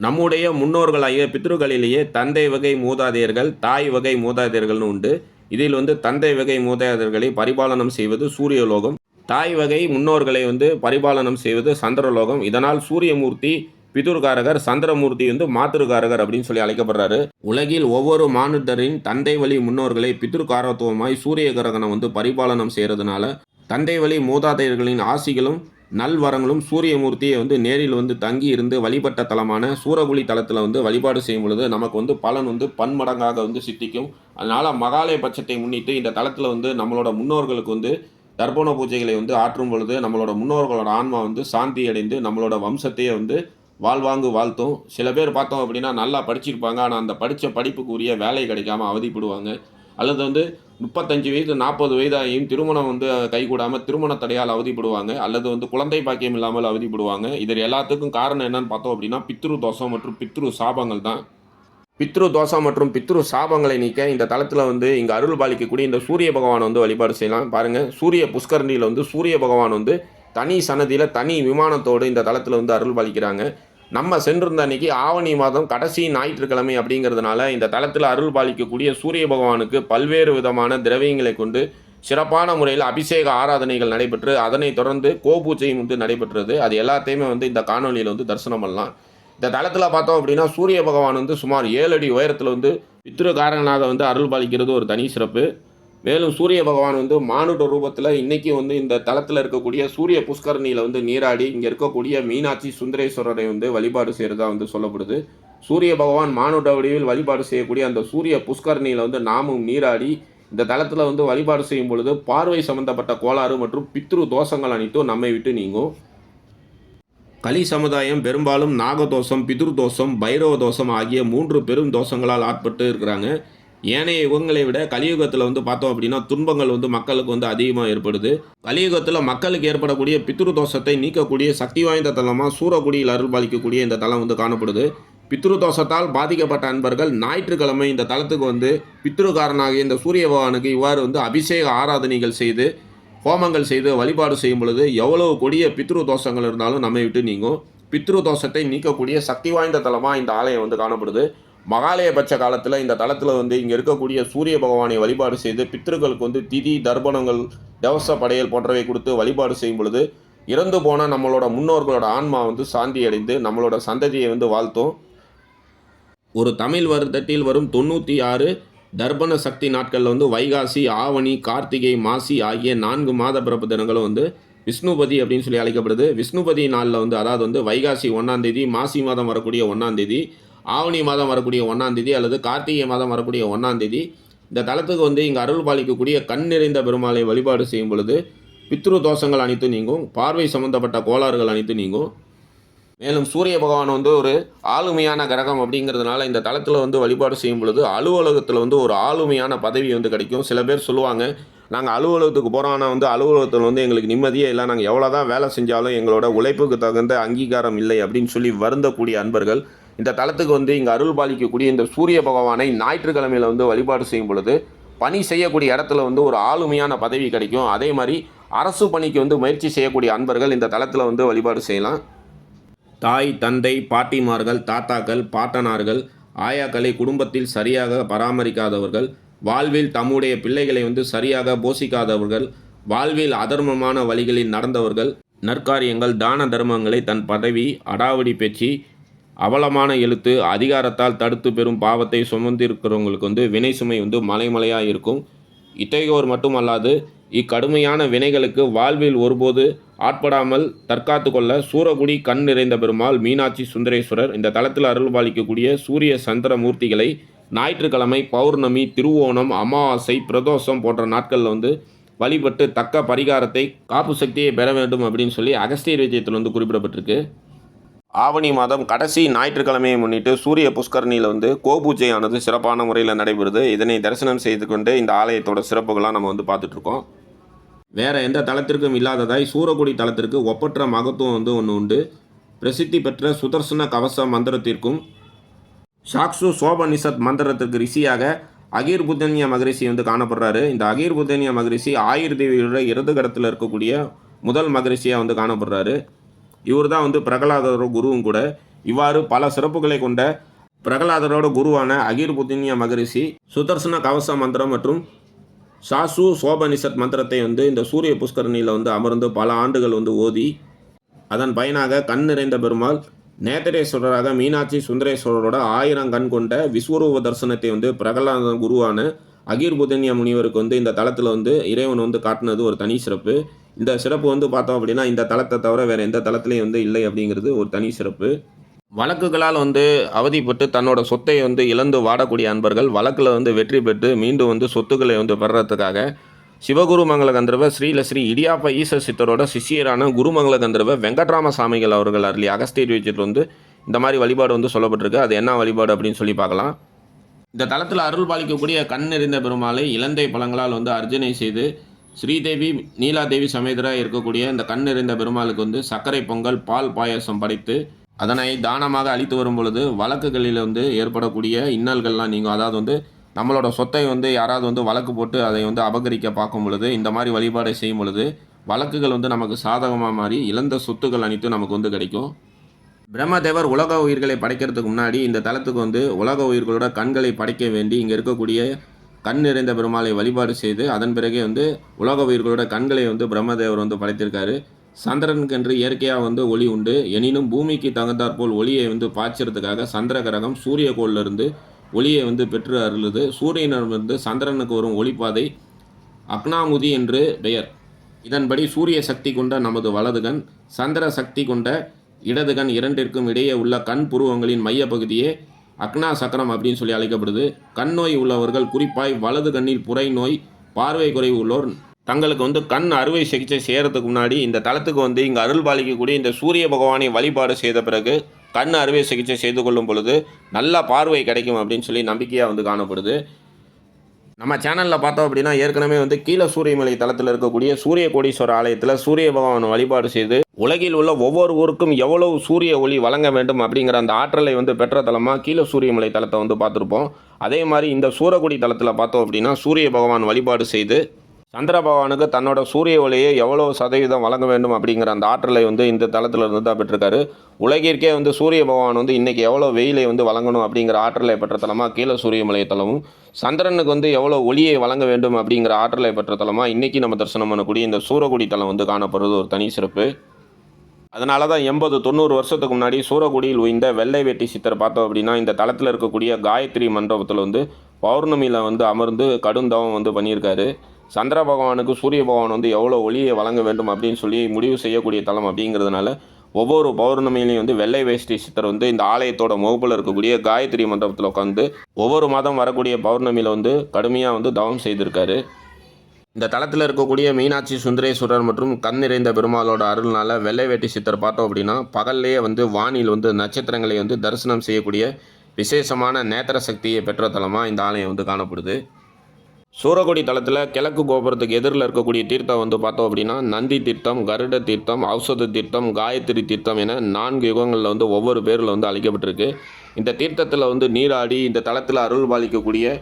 நம்முடைய முன்னோர்களாகிய பித்ருகளிலேயே தந்தை வகை மூதாதையர்கள் தாய் வகை மூதாதையர்கள்னு உண்டு. இதில் வந்து தந்தை வகை மூதாதையர்களை பரிபாலனம் செய்வது சூரியலோகம். தாய் வகை முன்னோர்களை வந்து பரிபாலனம் செய்வது சந்திரலோகம். இதனால் சூரியமூர்த்தி பிதுர்காரகர் சந்திரமூர்த்தி வந்து மாத்திருக்காரகர் அப்படின்னு சொல்லி அழைக்கப்படுறாரு. உலகில் ஒவ்வொரு மானுடரின் தந்தை வழி முன்னோர்களை பித்ருக்காரத்துவமாய் சூரிய கிரகணம் வந்து பரிபாலனம் செய்கிறதுனால தந்தை வழி மூதாதையர்களின் ஆசிகளும் நல்வரங்களும் சூரியமூர்த்தியை வந்து நேரில் வந்து தங்கி இருந்து வழிபட்ட தலமான சூரகுழி தலத்தில் வந்து வழிபாடு செய்யும் பொழுது நமக்கு வந்து பலன் வந்து பன்மடங்காக வந்து சித்திக்கும். அதனால் மகாலய பட்சத்தை முன்னிட்டு இந்த தலத்தில் வந்து நம்மளோட முன்னோர்களுக்கு வந்து தர்ப்பண பூஜைகளை வந்து ஆற்றும் பொழுது நம்மளோட முன்னோர்களோட ஆன்மா வந்து சாந்தி அடைந்து நம்மளோட வம்சத்தையே வந்து வாழ்வாங்கு வாழ்த்தும். சில பேர் பார்த்தோம் அப்படின்னா நல்லா படிச்சிருப்பாங்க. ஆனால் அந்த படித்த படிப்புக்குரிய வேலை கிடைக்காம அவதிப்படுவாங்க. அல்லது வந்து முப்பத்தஞ்சு வயது நாற்பது வயதாகியும் திருமணம் வந்து கைகூடாமல் திருமண தடையால் அவதிப்படுவாங்க. அல்லது வந்து குழந்தை பாக்கியம் இல்லாமல் அவதிப்படுவாங்க. இதில் எல்லாத்துக்கும் காரணம் என்னன்னு பார்த்தோம் அப்படின்னா பித்ரு தோஷம் மற்றும் பித்ரு சாபங்கள் தான். பித்ரு தோஷம் மற்றும் பித்ரு சாபங்களை நீக்க இந்த தளத்தில் வந்து இங்கே அருள் பாலிக்கக்கூடிய இந்த சூரிய பகவானை வந்து வழிபாடு செய்யலாம். பாருங்கள் சூரிய புஷ்கரணியில் வந்து சூரிய பகவான் வந்து தனி சன்னதியில் தனி விமானத்தோடு இந்த தளத்தில் வந்து அருள் பாலிக்கிறாங்க. நம்ம சென்றிருந்த அன்னைக்கு ஆவணி மாதம் கடைசி ஞாயிற்றுக்கிழமை அப்படிங்கிறதுனால இந்த தளத்தில் அருள் பாலிக்கக்கூடிய சூரிய பகவானுக்கு பல்வேறு விதமான திரவியங்களை கொண்டு சிறப்பான முறையில் அபிஷேக ஆராதனைகள் நடைபெற்று அதனை தொடர்ந்து கோபூஜையும் வந்து நடைபெற்றது. அது எல்லாத்தையுமே வந்து இந்த காணொலியில் வந்து தரிசனம் பண்ணலாம். இந்த தளத்தில் பார்த்தோம் அப்படின்னா சூரிய பகவான் வந்து சுமார் ஏழு அடி உயரத்தில் வந்து பித்ருகாரகனாக வந்து அருள் பாலிக்கிறது ஒரு தனி சிறப்பு. மேலும் சூரிய பகவான் வந்து மானுட ரூபத்தில் இன்னைக்கு வந்து இந்த தளத்தில் இருக்கக்கூடிய சூரிய புஷ்கரணியில் வந்து நீராடி இங்கே இருக்கக்கூடிய மீனாட்சி சுந்தரேஸ்வரரை வந்து வழிபாடு செய்கிறதா வந்து சொல்லப்படுது. சூரிய பகவான் மானுட வடிவில் வழிபாடு செய்யக்கூடிய அந்த சூரிய புஷ்கரணியில் வந்து நாமும் நீராடி இந்த தளத்தில் வந்து வழிபாடு செய்யும் பொழுது பார்வை சம்பந்தப்பட்ட கோளாறு மற்றும் பித்ரு தோஷங்கள் அனைத்தும் நம்மை விட்டு நீங்கும். கலி சமுதாயம் பெரும்பாலும் நாகதோஷம் பிதுர் தோஷம் பைரவ தோஷம் ஆகிய மூன்று பெரும் தோஷங்களால் ஆட்பட்டு இருக்கிறாங்க. ஏனைய யுகங்களை விட கலியுகத்தில் வந்து பார்த்தோம் அப்படின்னா துன்பங்கள் வந்து மக்களுக்கு வந்து அதிகமாக ஏற்படுது. கலியுகத்தில் மக்களுக்கு ஏற்படக்கூடிய பித்ரு தோஷத்தை நீக்கக்கூடிய சக்தி வாய்ந்த தலமாக சூரக்குடியில் அருள் பாலிக்கக்கூடிய இந்த தலம் வந்து காணப்படுது. பித்ரு தோஷத்தால் பாதிக்கப்பட்ட அன்பர்கள் ஞாயிற்றுக்கிழமை இந்த தலத்துக்கு வந்து பித்ருக்காரனாகிய இந்த சூரிய பகவானுக்கு இவ்வாறு வந்து அபிஷேக ஆராதனைகள் செய்து ஹோமங்கள் செய்து வழிபாடு செய்யும் பொழுது எவ்வளவு கொடிய பித்ரு தோஷங்கள் இருந்தாலும் நம்மை விட்டு நீங்கும். பித்ரு தோஷத்தை நீக்கக்கூடிய சக்தி வாய்ந்த தலமாக இந்த ஆலயம் வந்து காணப்படுது. மகாலயபட்ச காலத்தில் இந்த தளத்தில் வந்து இங்கே இருக்கக்கூடிய சூரிய பகவானை வழிபாடு செய்து பித்திருக்களுக்கு வந்து திதி தர்ப்பணங்கள் தவச படையல் போன்றவை கொடுத்து வழிபாடு செய்யும் பொழுது இறந்து போன நம்மளோட முன்னோர்களோட ஆன்மா வந்து சாந்தி அடைந்து நம்மளோட சந்ததியை வந்து வாழ்த்தும். ஒரு தமிழ் வருடத்தில் வரும் தொண்ணூற்றி ஆறு தர்ப்பண சக்தி நாட்களில் வந்து வைகாசி ஆவணி கார்த்திகை மாசி ஆகிய நான்கு மாத பிறப்பு தினங்களும் வந்து விஷ்ணுபதி அப்படின்னு சொல்லி அழைக்கப்படுது. விஷ்ணுபதி நாளில் வந்து அதாவது வந்து வைகாசி ஒன்றாந்தேதி மாசி மாதம் வரக்கூடிய ஒன்றாந்தேதி ஆவணி மாதம் வரக்கூடிய ஒன்றாந்தேதி அல்லது கார்த்திகை மாதம் வரக்கூடிய ஒன்றாந்தேதி இந்த தலத்துக்கு வந்து இங்கே அருள் பாலிக்கக்கூடிய கண் நிறைந்த பெருமாளை வழிபாடு செய்யும் பொழுது பித்ரு தோஷங்கள் அனைத்தும் நீங்கும் பார்வை சம்பந்தப்பட்ட கோளாறுகள் அனைத்தும் நீங்கும். மேலும் சூரிய பகவான் வந்து ஒரு ஆளுமையான கிரகம் அப்படிங்கிறதுனால இந்த தளத்தில் வந்து வழிபாடு செய்யும் பொழுது அலுவலகத்தில் வந்து ஒரு ஆளுமையான பதவி வந்து கிடைக்கும். சில பேர் சொல்லுவாங்க நாங்கள் அலுவலகத்துக்கு போகிறோம் ஆனால் வந்து அலுவலகத்தில் வந்து எங்களுக்கு நிம்மதியே இல்லை. நாங்கள் எவ்வளோ தான் வேலை செஞ்சாலும் எங்களோட உழைப்புக்கு தகுந்த அங்கீகாரம் இல்லை. அப்படின்னு சொல்லி வருந்தக்கூடிய அன்பர்கள் இந்த தளத்துக்கு வந்து இங்கே அருள் பாலிக்கக்கூடிய இந்த சூரிய பகவானை ஞாயிற்றுக்கிழமையில் வந்து வழிபாடு செய்யும் பொழுது பணி செய்யக்கூடிய இடத்துல வந்து ஒரு ஆளுமையான பதவி கிடைக்கும். அதே மாதிரி அரசு பணிக்கு வந்து முயற்சி செய்யக்கூடிய அன்பர்கள் இந்த தளத்தில் வந்து வழிபாடு செய்யலாம். தாய் தந்தை பாட்டிமார்கள் தாத்தாக்கள் பாட்டனார்கள் ஆயாக்களை குடும்பத்தில் சரியாக பராமரிக்காதவர்கள் வாழ்வில் தம்முடைய பிள்ளைகளை வந்து சரியாக போஷிக்காதவர்கள் வாழ்வில் அதர்மமான வழிகளில் நடந்தவர்கள் நற்காரியங்கள் தான தர்மங்களை தன் பதவி அடாவடி பேச்சு அவலமான எழுத்து அதிகாரத்தால் தடுத்து பெறும் பாவத்தை சுமந்திருக்கிறவங்களுக்கு வந்து வினை சுமை வந்து மலைமலையாக இருக்கும். இத்தகையோர் மட்டுமல்லாது இக்கடுமையான வினைகளுக்கு வாழ்வில் ஒருபோது ஆட்படாமல் தற்காத்து கொள்ள சூரகுடி கண் நிறைந்த பெருமாள் மீனாட்சி சுந்தரேஸ்வரர் இந்த தளத்தில் அருள்பாலிக்கக்கூடிய சூரிய சந்திர மூர்த்திகளை ஞாயிற்றுக்கிழமை பௌர்ணமி திருவோணம் அமாவாசை பிரதோஷம் போன்ற நாட்களில் வந்து வழிபட்டு தக்க பரிகாரத்தை காப்பு சக்தியை பெற வேண்டும் அப்படின்னு சொல்லி அகஸ்தியர் விஜயத்தில் வந்து குறிப்பிடப்பட்டிருக்கு. ஆவணி மாதம் கடைசி ஞாயிற்றுக்கிழமையை முன்னிட்டு சூரிய புஷ்கரணியில் வந்து கோபூஜையானது சிறப்பான முறையில் நடைபெறுது. இதனை தரிசனம் செய்து கொண்டு இந்த ஆலயத்தோட சிறப்புகளாக நம்ம வந்து பார்த்துட்ருக்கோம். வேறு எந்த தளத்திற்கும் இல்லாததாய் சூரக்குடி தளத்திற்கு ஒப்பற்ற மகத்துவம் வந்து ஒன்று உண்டு. பிரசித்தி பெற்ற சுதர்சன கவச மந்திரத்திற்கும் சாக்ஷு சோபனிஷத் மந்திரத்திற்கு ரிஷியாக அகீர் புத்தன்ய மகரிஷி வந்து காணப்படுறாரு. இந்த அகீர் புத்தன்ய மகரிஷி ஆயுர் தேவியோட இடது கடத்தில் இருக்கக்கூடிய முதல் மகரிஷியாக வந்து காணப்படுறாரு. இவர் தான் வந்து பிரகலாதரோட குருவும் கூட. இவ்வாறு பல சிறப்புகளை கொண்ட பிரகலாதரோட குருவான அகிர் புத்தினிய மகரிஷி சுதர்சன கவச மந்திரம் மற்றும் சாசு சோபனிஷத் மந்திரத்தை வந்து இந்த சூரிய புஷ்கரணியில் வந்து அமர்ந்து பல ஆண்டுகள் வந்து ஓதி அதன் பயனாக கண் நிறைந்த பெருமாள் நேத்திரேஸ்வரராக மீனாட்சி சுந்தரேஸ்வரரோட ஆயிரம் கண் கொண்ட விஸ்வரூப தரிசனத்தை வந்து பிரகலாத குருவான அகீர்புதன்ய முனிவருக்கு வந்து இந்த தளத்தில் வந்து இறைவன் வந்து காட்டினது ஒரு தனி சிறப்பு. இந்த சிறப்பு வந்து பார்த்தோம் அப்படின்னா இந்த தளத்தை தவிர வேறு எந்த தளத்துலையும் வந்து இல்லை அப்படிங்கிறது ஒரு தனி சிறப்பு. வழக்குகளால் வந்து அவதிப்பட்டு தன்னோட சொத்தை வந்து இழந்து வாடக்கூடிய அன்பர்கள் வழக்கில் வந்து வெற்றி பெற்று மீண்டும் வந்து சொத்துக்களை வந்து பெறறதுக்காக சிவகுருமங்கல கந்தர்வ ஸ்ரீலஸ்ரீ இடியாப்ப ஈச சித்தரோட சிஷியரான குருமங்கல கந்தர்வ வெங்கட்ராம சாமிகள் அவர்கள் அருளி அகஸ்தீர் வச்சுட்டு வந்து இந்த மாதிரி வழிபாடு வந்து சொல்லப்பட்டிருக்கு. அது என்ன வழிபாடு அப்படின்னு சொல்லி பார்க்கலாம். இந்த தளத்தில் அருள் பாலிக்கக்கூடிய கண் நிறைந்த பெருமாளை இலந்தை பழங்களால் வந்து அர்ஜனை செய்து ஸ்ரீதேவி நீலாதேவி சமேதராக இருக்கக்கூடிய இந்த கண் நிறைந்த பெருமாளுக்கு வந்து சர்க்கரை பொங்கல் பால் பாயாசம் படைத்து அதனை தானமாக அளித்து வரும் பொழுது வழக்குகளில் வந்து ஏற்படக்கூடிய இன்னல்கள்லாம் நீங்கள் அதாவது வந்து நம்மளோட சொத்தை வந்து யாராவது வந்து வழக்கு போட்டு அதை வந்து அபகரிக்க பார்க்கும் பொழுது இந்த மாதிரி வழிபாடை செய்யும் பொழுது வழக்குகள் வந்து நமக்கு சாதகமாக மாறி இழந்த சொத்துக்கள் அனைத்தும் நமக்கு வந்து கிடைக்கும். பிரம்மதேவர் உலக உயிர்களை படைக்கிறதுக்கு முன்னாடி இந்த தளத்துக்கு வந்து உலக உயிர்களோட கண்களை படைக்க வேண்டி இங்கே இருக்கக்கூடிய கண் நிறைந்த பெருமாளை வழிபாடு செய்து அதன் பிறகே வந்து உலக உயிர்களோட கண்களை வந்து பிரம்மதேவர் வந்து படைத்திருக்காரு. சந்திரனுக்கென்று இயற்கையாக வந்து ஒளி உண்டு. எனினும் பூமிக்கு தகுந்தாற்போல் ஒளியை வந்து பாய்ச்சறதுக்காக சந்திர கிரகம் சூரிய கோளிலிருந்து ஒளியை வந்து பெற்று அருளுது. சூரியனிடமிருந்து சந்திரனுக்கு வரும் ஒளிப்பாதை அக்னாமுதி என்று பெயர். இதன்படி சூரிய சக்தி கொண்ட நமது வலதுகண் சந்திர சக்தி கொண்ட இடதுகண் இரண்டிற்கும் இடையே உள்ள கண் புருவங்களின் மையப்பகுதியே அக்னா சக்கரம் அப்படின்னு சொல்லி அழைக்கப்படுது. கண் நோய் உள்ளவர்கள் குறிப்பாய் வலது கண்ணில் புரை நோய் பார்வை குறைவு உள்ளோர். தங்களுக்கு வந்து கண் அறுவை சிகிச்சை செய்கிறதுக்கு முன்னாடி இந்த தளத்துக்கு வந்து இங்கே அருள் பாலிக்கக்கூடிய இந்த சூரிய பகவானை வழிபாடு செய்த பிறகு கண் அறுவை சிகிச்சை செய்து கொள்ளும் பொழுது நல்ல பார்வை கிடைக்கும் அப்படின்னு சொல்லி நம்பிக்கையாக வந்து காணப்படுது. நம்ம சேனலில் பார்த்தோம் அப்படின்னா ஏற்கனவே வந்து கீழே சூரியமலை தளத்தில் இருக்கக்கூடிய சூரிய கோடீஸ்வரர் ஆலயத்தில் சூரிய பகவான் வழிபாடு செய்து உலகில் உள்ள ஒவ்வொரு ஊருக்கும் எவ்வளவு சூரிய ஒளி வழங்க வேண்டும் அப்படிங்கிற அந்த ஆற்றலை வந்து பெற்ற தலமாக கீழே சூரியமலை தலத்தை வந்து பார்த்துருப்போம். அதே மாதிரி இந்த சூரக்குடி தலத்தில் பார்த்தோம் அப்படின்னா சூரிய பகவான் வழிபாடு செய்து சந்திர பகவானுக்கு தன்னோட சூரிய ஒளியை எவ்வளோ சதவீதம் வழங்க வேண்டும் அப்படிங்கிற அந்த ஆற்றலை வந்து இந்த தளத்தில் இருந்து தான் பெற்றிருக்காரு. உலகிற்கே வந்து சூரிய பகவான் வந்து இன்றைக்கி எவ்வளோ வெயிலை வந்து வழங்கணும் அப்படிங்கிற ஆற்றலை பெற்ற தலமாக கீழே சூரியமலை தலமும் சந்திரனுக்கு வந்து எவ்வளோ ஒளியை வழங்க வேண்டும் அப்படிங்கிற ஆற்றலை பெற்ற தலமாக இன்றைக்கி நம்ம தரிசனம் பண்ணக்கூடிய இந்த சூரகுடி தலம் வந்து காணப்படுறது ஒரு தனி சிறப்பு. அதனால தான் எண்பது தொண்ணூறு வருஷத்துக்கு முன்னாடி சூரகுடியில் உய்ந்த வெள்ளை வேட்டி சித்தர் பார்த்தோம் அப்படின்னா இந்த தளத்தில் இருக்கக்கூடிய காயத்ரி மண்டபத்தில் வந்து பௌர்ணமியில் வந்து அமர்ந்து கடும் தவம் வந்து பண்ணியிருக்காரு. சந்திர பகவானுக்கு சூரிய பகவான் வந்து எவ்வளோ ஒளியை வழங்க வேண்டும் அப்படின்னு சொல்லி முடிவு செய்யக்கூடிய தலம் அப்படிங்கிறதுனால ஒவ்வொரு பௌர்ணமியிலையும் வந்து வெள்ளை வேஷ்டி சித்தர் வந்து இந்த ஆலயத்தோட முகப்பில் இருக்கக்கூடிய காயத்ரி மண்டபத்தில் உட்காந்து ஒவ்வொரு மாதம் வரக்கூடிய பௌர்ணமியில் வந்து கடுமையாக வந்து தவம் செய்திருக்காரு. இந்த தளத்தில் இருக்கக்கூடிய மீனாட்சி சுந்தரேஸ்வரர் மற்றும் கண் நிறைந்த பெருமாளோட அருள்னால வெள்ளை வேட்டி சித்தர் பார்த்தோம் அப்படின்னா பகல்லையே வந்து வானில் வந்து நட்சத்திரங்களை வந்து தரிசனம் செய்யக்கூடிய விசேஷமான நேத்திர சக்தியை பெற்ற தலமாக இந்த ஆலயம் வந்து காணப்படுது. சூரக்குடி தளத்தில் கிழக்கு கோபுரத்துக்கு எதிரில் இருக்கக்கூடிய தீர்த்தம் வந்து பார்த்தோம் அப்படின்னா நந்தி தீர்த்தம் கருட தீர்த்தம் ஔஷத தீர்த்தம் காயத்ரி தீர்த்தம் என நான்கு யுகங்களில் வந்து ஒவ்வொரு பேரில் வந்து அழைக்கப்பட்டிருக்கு. இந்த தீர்த்தத்தில் வந்து நீராடி இந்த தளத்தில் அருள் பாலிக்கக்கூடிய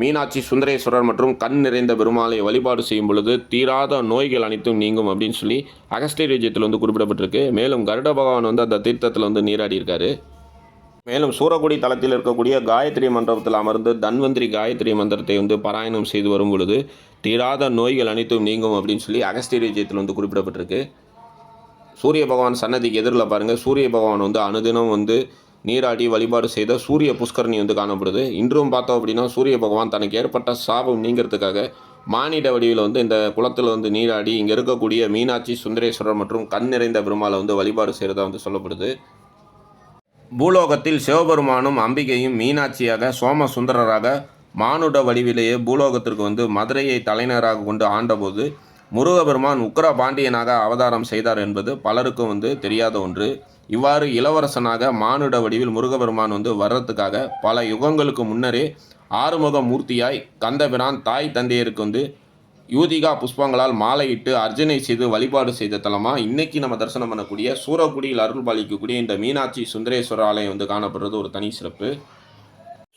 மீனாட்சி சுந்தரேஸ்வரர் மற்றும் கண் நிறைந்த பெருமாளை வழிபாடு செய்யும் பொழுது தீராத நோய்கள் அனைத்தும் நீங்கும் அப்படின்னு சொல்லி அகஸ்தியர் விஜயத்தில் வந்து குறிப்பிடப்பட்டிருக்கு. மேலும் கருட பகவான் வந்து அந்த தீர்த்தத்தில் வந்து நீராடி இருக்காரு மேலும் சூரக்குடி தளத்தில் இருக்கக்கூடிய காயத்ரி மண்டபத்தில் அமர்ந்து தன்வந்திரி காயத்ரி மந்திரத்தை வந்து பாராயணம் செய்து வரும் பொழுது தீராத நோய்கள் அனைத்தும் நீங்கும் அப்படின்னு சொல்லி அகஸ்தியர் விஜயத்தில் வந்து குறிப்பிடப்பட்டிருக்கு. சூரிய பகவான் சன்னதிக்கு எதிரில் பாருங்கள் சூரிய பகவான் வந்து அனுதினம் வந்து நீராடி வழிபாடு செய்த சூரிய புஷ்கரணி வந்து காணப்படுது. இன்றும் பார்த்தோம் அப்படின்னா சூரிய பகவான் தனக்கு ஏற்பட்ட சாபம் நீங்கிறதுக்காக மானிட வடிவில் வந்து இந்த குளத்தில் வந்து நீராடி இங்கே இருக்கக்கூடிய மீனாட்சி சுந்தரேஸ்வரர் மற்றும் கண் நிறைந்த பெருமாளை வந்து வழிபாடு செய்கிறதா வந்து சொல்லப்படுது. பூலோகத்தில் சிவபெருமானும் அம்பிகையும் மீனாட்சியாக சோமசுந்தரராக மானுட வடிவிலேயே பூலோகத்திற்கு வந்து மதுரையை தலைநகராக கொண்டு ஆண்டபோது முருகபெருமான் உக்கர பாண்டியனாக அவதாரம் செய்தார் என்பது பலருக்கும் வந்து தெரியாத ஒன்று. இவ்வாறு இளவரசனாக மானுட வடிவில் முருகபெருமான் வந்து வர்றதுக்காக பல யுகங்களுக்கு முன்னரே ஆறுமுக மூர்த்தியாய் கந்தபிரான் தாய் தந்தையருக்கு வந்து யூதிகா புஷ்பங்களால் மாலையிட்டு அர்ச்சனை செய்து வழிபாடு செய்த தலமாக இன்னைக்கு நம்ம தரிசனம் பண்ணக்கூடிய சூரக்குடியில் அருள் பாலிக்கக்கூடிய இந்த மீனாட்சி சுந்தரேஸ்வரர் ஆலயம் வந்து காணப்படுறது ஒரு தனி சிறப்பு.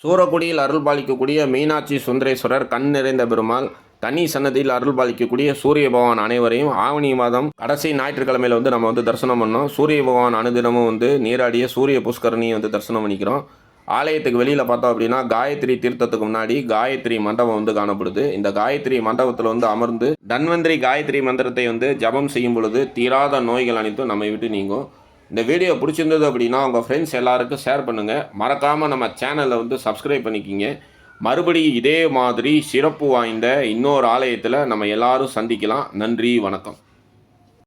சூரக்குடியில் அருள் பாலிக்கக்கூடிய மீனாட்சி சுந்தரேஸ்வரர் கண் நிறைந்த பெருமாள் தனி சன்னதியில் அருள் பாலிக்கக்கூடிய சூரிய பகவான் அனைவரையும் ஆவணி மாதம் கடைசி ஞாயிற்றுக்கிழமையில் வந்து நம்ம வந்து தரிசனம் பண்ணோம். சூரிய பகவான் அனுதினமும் வந்து நீராடிய சூரிய புஷ்கரணியை வந்து தரிசனம் பண்ணிக்கிறோம். ஆலயத்துக்கு வெளியில் பார்த்தோம் அப்படின்னா காயத்ரி தீர்த்தத்துக்கு முன்னாடி காயத்ரி மண்டபம் வந்து காணப்படுது. இந்த காயத்ரி மண்டபத்தில் வந்து அமர்ந்து தன்வந்திரி காயத்ரி மந்திரத்தை வந்து ஜபம் செய்யும் பொழுது தீராத நோய்கள் அனைத்தும் நம்மை விட்டு நீங்கும். இந்த வீடியோ பிடிச்சிருந்தது அப்படின்னா உங்கள் ஃப்ரெண்ட்ஸ் எல்லாருக்கும் ஷேர் பண்ணுங்கள் மறக்காமல் நம்ம சேனலை வந்து சப்ஸ்கிரைப் பண்ணிக்கிங்க. மறுபடியும் இதே மாதிரி சிறப்பு வாய்ந்த இன்னொரு ஆலயத்தில் நம்ம எல்லாரும் சந்திக்கலாம். நன்றி வணக்கம்.